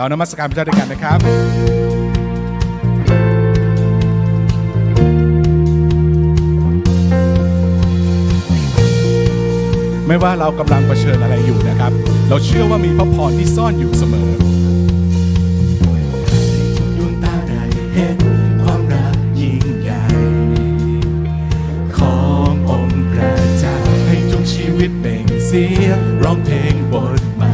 เรานมัสการพระเจ้าด้วยกันนะครับ ไม่ว่าเรากำลังเผชิญอะไรอยู่นะครับ เราเชื่อว่ามีพระพรที่ซ่อนอยู่เสมอร้องเพลงบทใหม่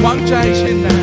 one change in that.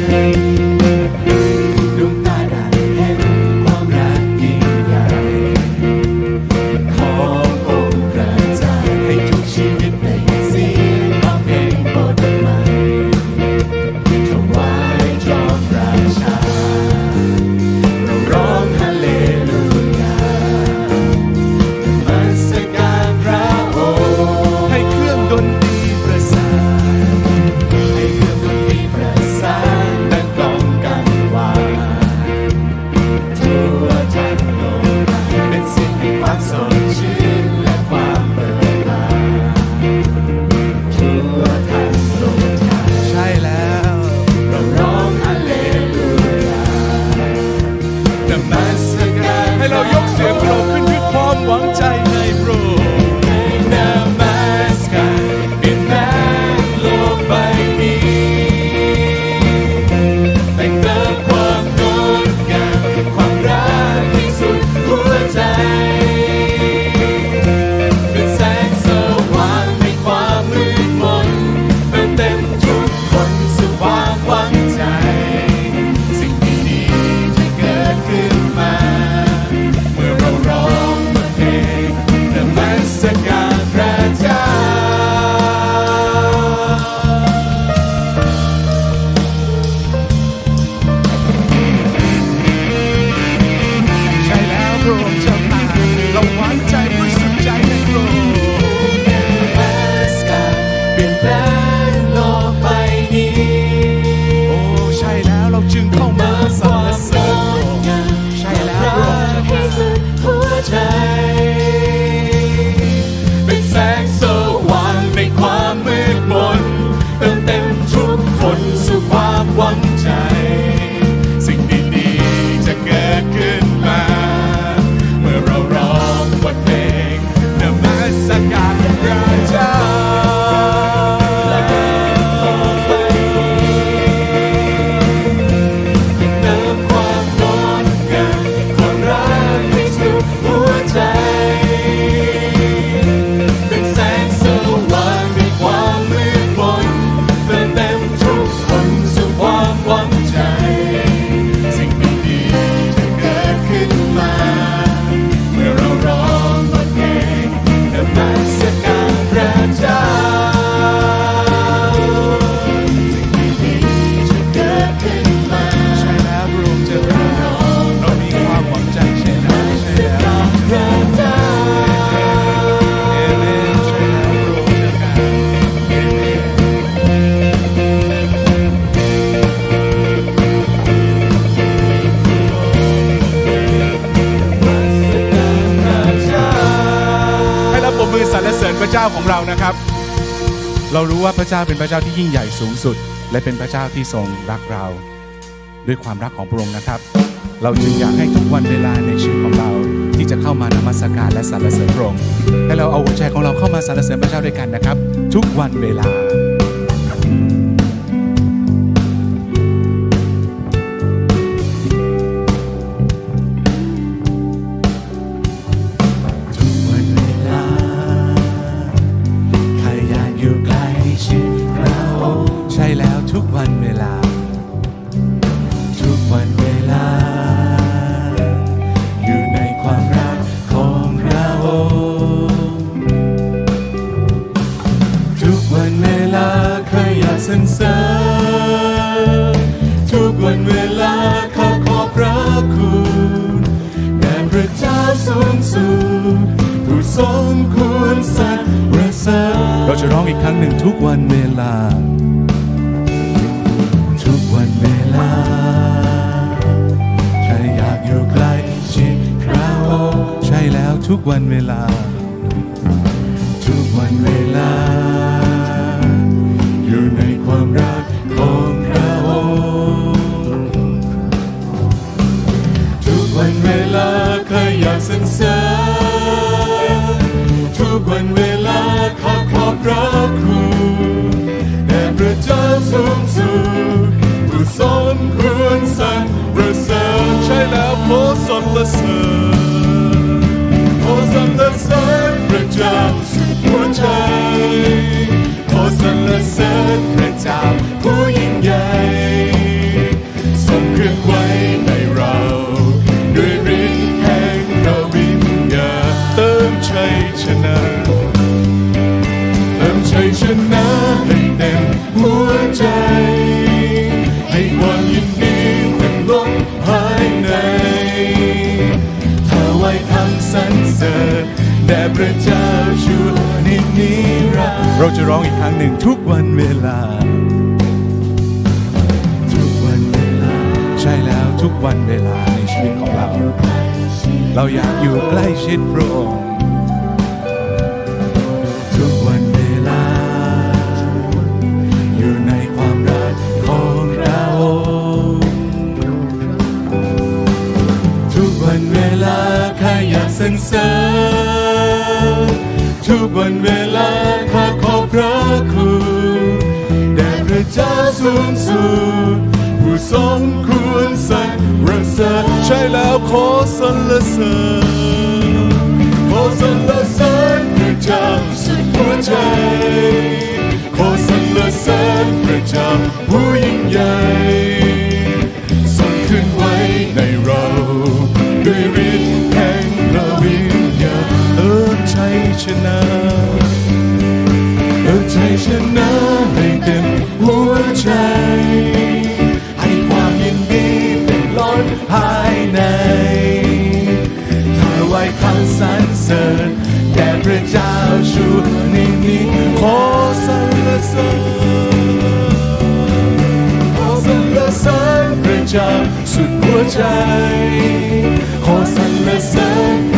เรารู้ว่าพระเจ้าเป็นพระเจ้าที่ยิ่งใหญ่สูงสุด และเป็นพระเจ้าที่ทรงรักเราด้วยความรักของพระองค์นะครับ เราจึงอยากให้ทุกวันเวลาในชีวิตของเราที่จะเข้ามานมัสการและสรรเสริญพระองค์ให้เราเอาหัวใจของเราเข้ามาสรรเสริญพระเจ้าด้วยกันนะครับ ทุกวันเวลา หนึ่งทุกวันเวลา ทุกวันเวลา ใครอยากอยู่ใกล้ชิดพระองค์ใช่แล้วทุกวันเวลา ทุกวันเวลา อยู่ในความรัก ด่พระเจ้าสูงสุดผู้ทรงควรสรรเสริญใช่แล้วโพสรรเสริญโพสรรเสริญพระเจ้าสุดหัวใจ จะร้องอีกครั้งหนึ่งทุกวันเวลา ทุกวันเวลา ใช่แล้วทุกวันเวลาในชีวิตของเรา เราอยากอยู่ใกล้ชิดพระองค์ทุกวันเวลา อยู่ในความรักของเราทุกวันเวลาข้าอยากสรรเสริญทุกวันเวลา พระคุณแด่พระเจ้าสูงสุดผู้ทรงควรสรรเสริญใช่แล้วขอสรรเสริญขอสรรเสริญพระเจ้าสุดหัวใจขอสรรเสริญพระเจ้าผู้ยิ่งใหญ่ทรงขึ้นไว้ในเราด้วยฤทธิ์แห่งพระวิญญาณเติมชัยชนะ ขอสรรเสริญพระเจ้าสุดหัวใจ ขอสรรเสริญ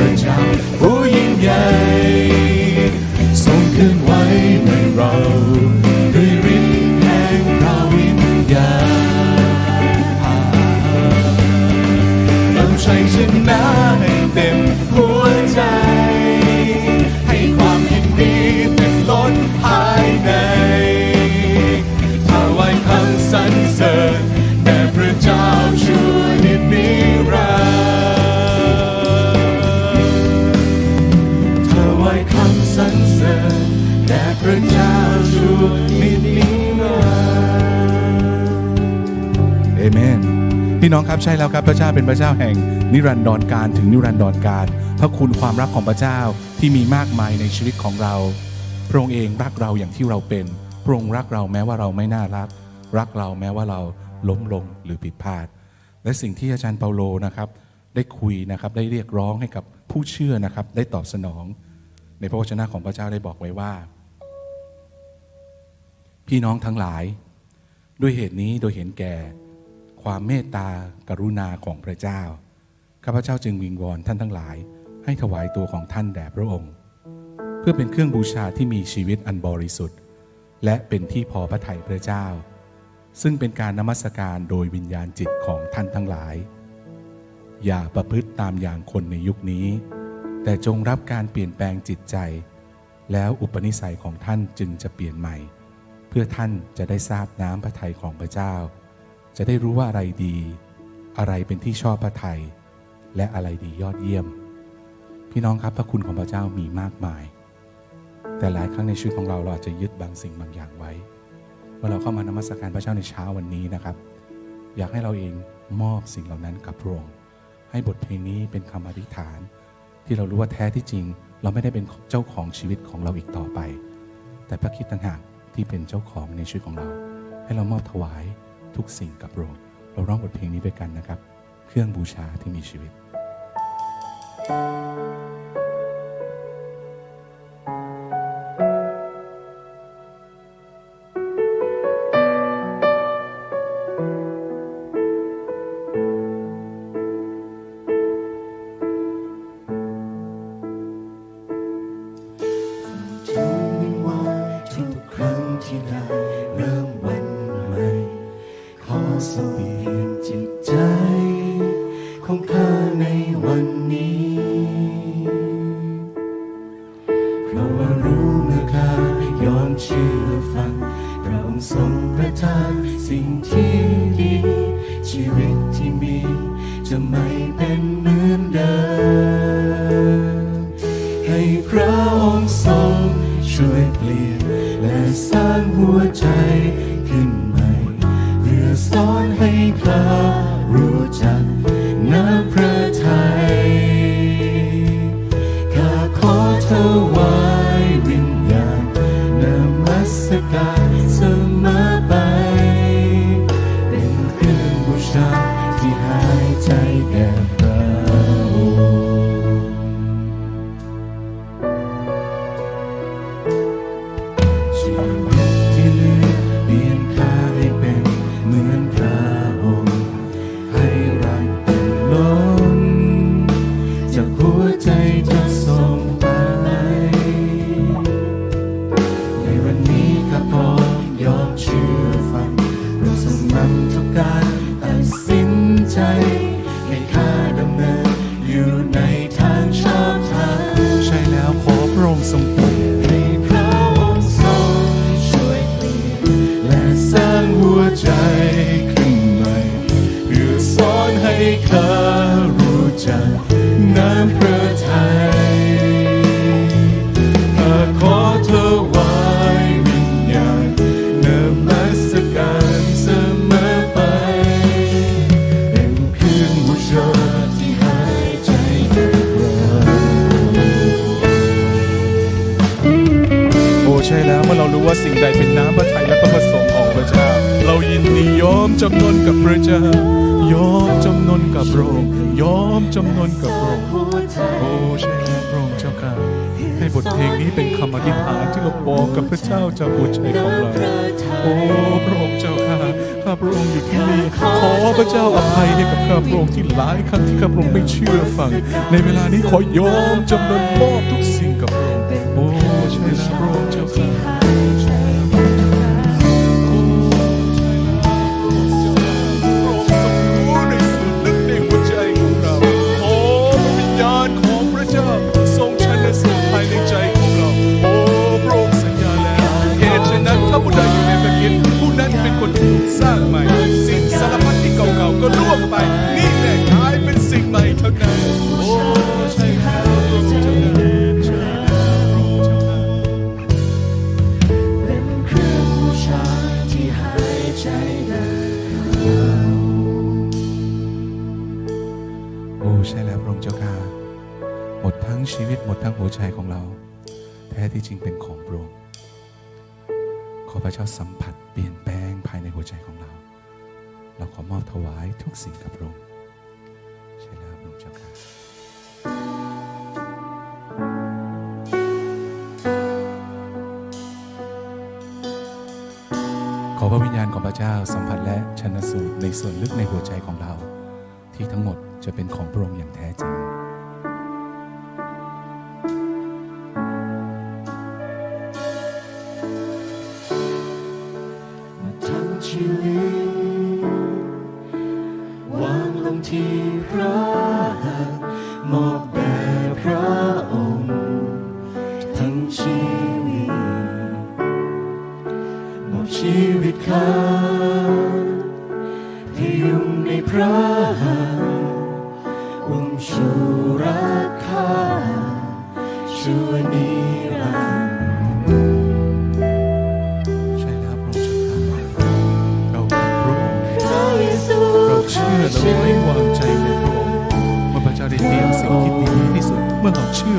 ใช่แล้วครับพระเจ้าเป็นพระเจ้าแห่งนิรันดรการถึงนิรันดรการพระคุณความรักของพระเจ้าที่มีมากมายในชีวิตของเรา พระองค์เองรักเราอย่างที่เราเป็นพระองค์รักเราแม้ว่าเราไม่น่ารัก รักเราแม้ว่าเราล้มลงหรือผิดพลาด และสิ่งที่อาจารย์เปาโลนะครับ ได้คุยนะครับได้เรียกร้องให้กับผู้เชื่อนะครับ ได้ตอบสนอง ในพระวจนะของพระเจ้าได้บอกไว้ว่า พี่น้องทั้งหลาย ด้วยเหตุนี้โดยเห็นแก่ ความเมตตากรุณาของพระเจ้า ข้าพเจ้าจึงวิงวอนท่านทั้งหลาย ให้ถวายตัวของท่านแด่พระองค์ เพื่อเป็นเครื่องบูชาที่มีชีวิตอันบริสุทธิ์ และเป็นที่พอพระทัยพระเจ้า ซึ่งเป็นการนมัสการโดยวิญญาณจิตของท่านทั้งหลาย อย่าประพฤติตามอย่างคนในยุคนี้ แต่จงรับการเปลี่ยนแปลงจิตใจ แล้วอุปนิสัยของท่านจึงจะเปลี่ยนใหม่ เพื่อท่านจะได้ทราบน้ำพระทัยของพระเจ้า จะได้รู้ว่าอะไรดี อะไรเป็นที่ชอบพระทัยและอะไรดียอดเยี่ยม พี่น้องครับพระคุณของพระเจ้ามีมากมาย แต่หลายครั้งในชีวิตของเราเราอาจจะยึดบางสิ่งบางอย่างไว้เมื่อเราเข้ามานมัสการพระเจ้าในเช้าวันนี้นะครับ อยากให้เราเองมอบสิ่งเหล่านั้นกับพระองค์ให้บทเพลงนี้เป็นคำอธิษฐาน ที่เรารู้ว่าแท้ที่จริง เราไม่ได้เป็นเจ้าของชีวิตของเราอีกต่อไป แต่พระคิดต่างหากที่เป็นเจ้าของในชีวิตของเรา ให้เรามอบถวาย ทุกสิ่งกับโรมเราร้องบทเพลงนี้ด้วยกันนะครับ เครื่องบูชาที่มีชีวิต ข อธิษฐานที่เราบอกกับพระเจ้าจากหัวใจของเรา โอ้พระองค์เจ้าค่ะ ข้าพระองค์อยู่ที่นี่ ขอพระเจ้าอภัยให้กับข้าพระองค์ที่หลายครั้งที่ข้าพระองค์ไม่เชื่อฟัง ในเวลานี้ขอยอมจำนนมอบทุก ขอพระวิญญาณของพระเจ้าสัมผัสและชันสูตรในส่วนลึกในหัวใจของเรา ที่ทั้งหมดจะเป็นของพระองค์อย่างแท้จริง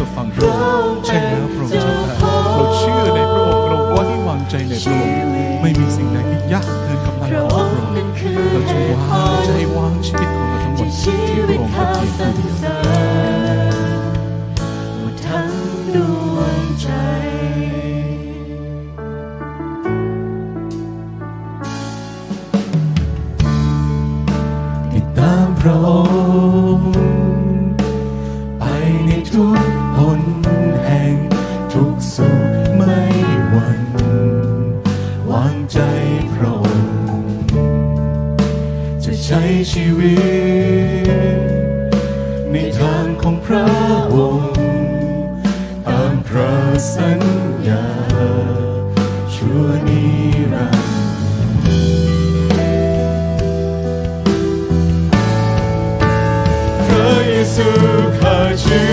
อฟังพระองค์ใช่แล้วพระองค์เจ้าค่ะเราเชื่อในพระองค์เราไว้วางใจในพระองค์ 去。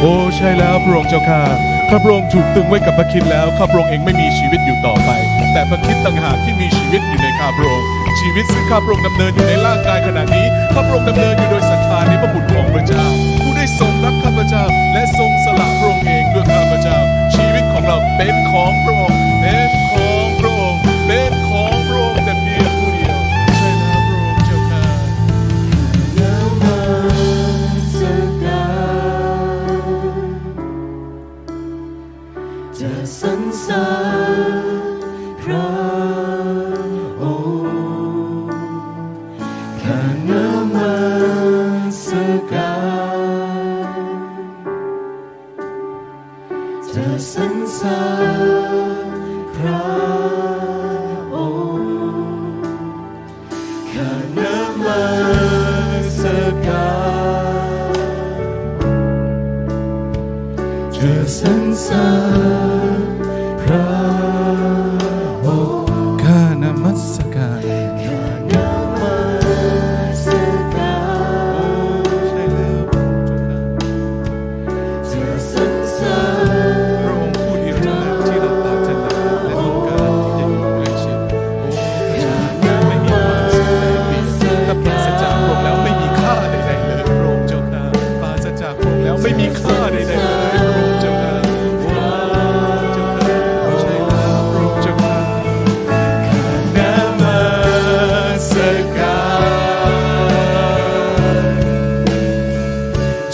โอ้ใช่แล้วพระองค์เจ้าข่าข้าพระองค์ถูกตึงไว้กับพระคิดแล้วข้าพระองค์เองไม่มีชีวิตอยู่ต่อไป แต่พระคิดต่างหากที่มีชีวิตอยู่ในข้าพระองค์ชีวิตซึ่งข้าพระองค์ดำเนินอยู่ในร่างกายขณะนี้ข้าพระองค์ดำเนินอยู่โดยศรัทธาในพระบุตรของพระเจ้า ผู้ได้ทรงรักข้าพเจ้า และทรงสละพระองค์เองเพื่อข้าพเจ้า ชีวิตของเราเป็นของพระองค์เป็นของพระองค์เป็นของ sun.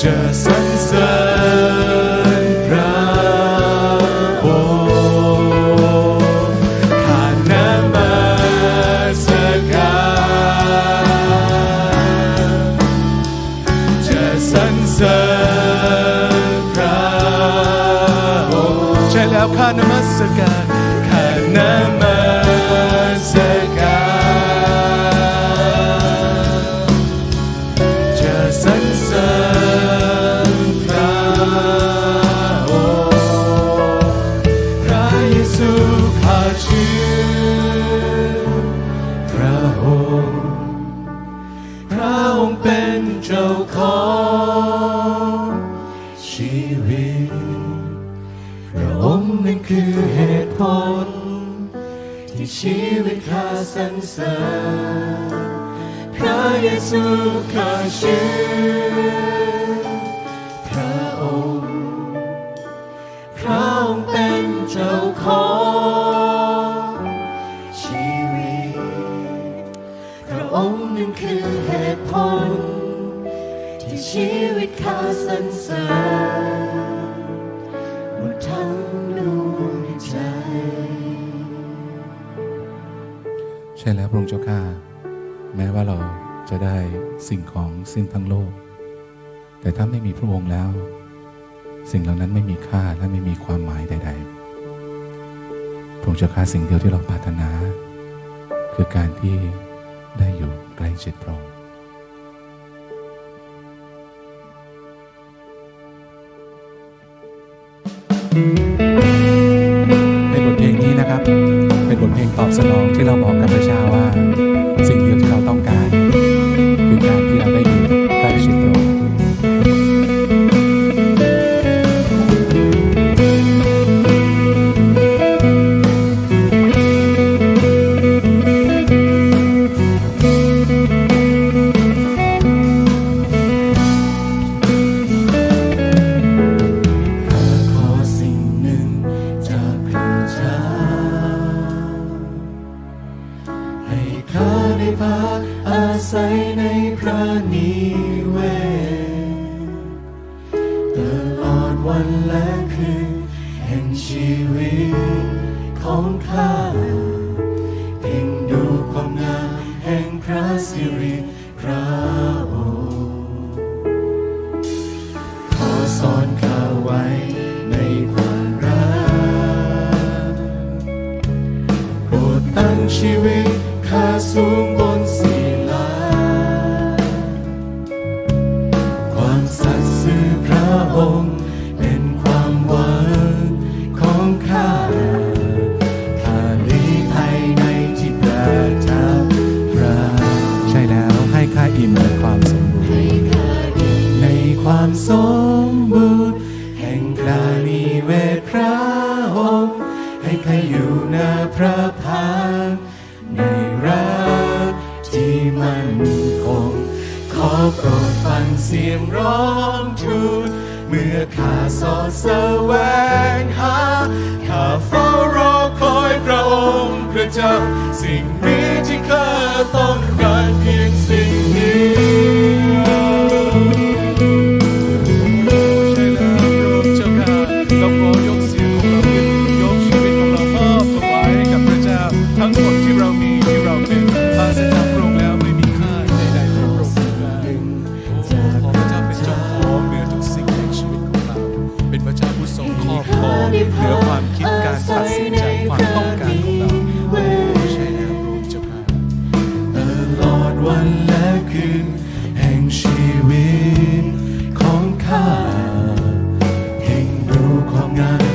just ตุผล ที่ชีวิตข้าสรรเสริญพระเยซูข้าชื่อพระองคราวเป็นเจ้าของชีวิตเราอบนั่นคือเหตุผล ที่ชีวิตข้าสันเสริญ พระองค์เจ้าข้าแม้ว่าเราจะได้สิ่งของสิ้นทั้งโลก แต่ถ้าไม่มีพระองค์แล้ว สิ่งเหล่านั้นไม่มีค่าและไม่มีความหมายใด ๆ พระองค์เจ้าข้าสิ่งเดียวที่เราปรารถนา คือการที่ได้อยู่ใกล้ชิดพระองค์ในบทเพลงนี้นะครับ บทเพลงตอบสนองที่เราบอกกับประชาว่า ชีวิตของข้า นคง ขอโปรดฟังเสียงร้องทูลเมื่อข้าสอดแสวงหาข้าเฝ้ารอคอยพระองค์พระเจ้า สิ่งนี้ที่ข้าต้องการเพียงสิ่งนี้ 靠岸。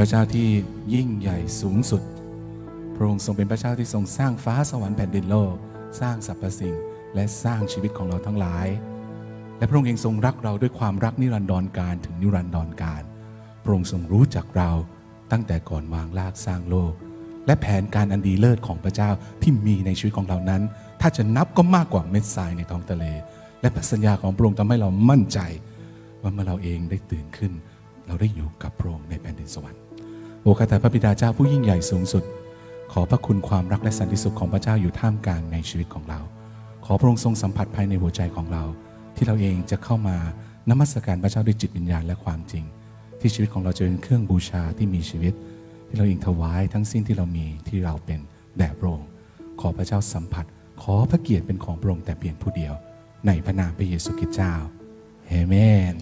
พระเจ้าที่ยิ่งใหญ่สูงสุด พระองค์ทรงเป็นพระเจ้าที่ทรงสร้างฟ้าสวรรค์แผ่นดินโลก สร้างสรรพสิ่งและสร้างชีวิตของเราทั้งหลาย และพระองค์เองทรงรักเราด้วยความรักนิรันดรการถึงนิรันดรการ พระองค์ทรงรู้จักเราตั้งแต่ก่อนวางรากสร้างโลก และแผนการอันดีเลิศของพระเจ้าที่มีในชีวิตของเรานั้น ถ้าจะนับก็มากกว่าเม็ดทรายในท้องทะเล และพระสัญญาของพระองค์ทำให้เรามั่นใจ ว่าเมื่อเราเองได้ตื่นขึ้น เราได้อยู่กับพระองค์ในแผ่นดินสวรรค์ อ้ข้าแต่พระบิดาเจ้าผู้ยิ่งใหญ่สูงสุด ขอพระคุณความรักและสันติสุขของพระเจ้าอยู่ท่ามกลางในชีวิตของเรา ขอพระองค์ทรงสัมผัสภายในหัวใจของเรา ที่เราเองจะเข้ามานมัสการพระเจ้าด้วยจิตวิญญาณและความจริง ที่ชีวิตของเราจะเป็นเครื่องบูชาที่มีชีวิต ที่เราเองถวายทั้งสิ้นที่เรามีที่เราเป็นแด่พระองค์ขอพระเจ้าสัมผัส ขอพระเกียรติเป็นของพระองค์แต่เพียงผู้เดียว ในพระนามพระเยซูคริสต์เจ้าเอเมน